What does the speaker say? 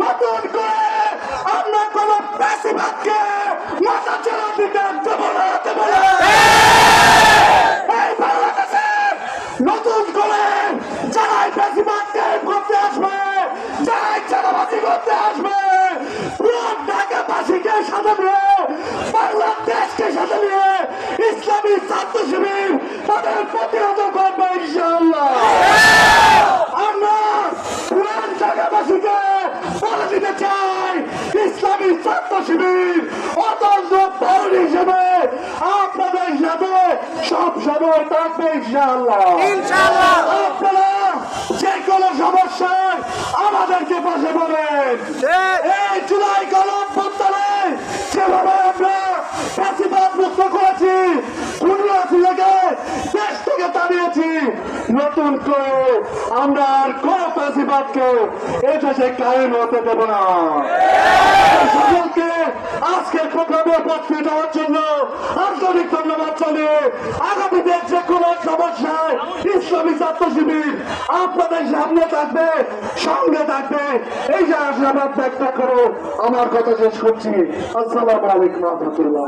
নতুন করে আমরা কোন বেশিরভাগকে মাথা চড়া দিতে দেব না নতুন করে যারাই করতে আসবে, যারাই চালাবাজি করতে আসবে, পুরো ঢাকাবাসীকে সাথে নিয়ে বাংলাদেশকে সাথে নিয়ে ইসলামী ছাত্র শিবির তাদের প্রতিহত করবে ইনশাআল্লাহ আমরা ঢাকাবাসীকে বলে দিতে চাই ইসলামী ছাত্র শিবির অতন্ত ভবন হিসেবে আপনাদের সাথে সব সময় থাকবে ইনশাআল্লাহ। আপনারা যে কোনো সমস্যায় আমাদেরকে পাশে পাবেন নতুন করে আমরা আর কোন ফাঁসিবাদকে এ দেশে কায়েম হতে দেব না। আজকের উপস্থিত জন্য আন্তরিক ধন্যবাদ জানিয়ে আগামীতে যে কোনো সমস্যায় ইসলামী ছাত্র শিবির আপনাদের সামনে থাকবে, সঙ্গে থাকবে। এই যে আশাবাদ ব্যক্ত করে, আমার কথা শেষ করছি। আসসালামু আলাইকুম রহমতুল্লাহ।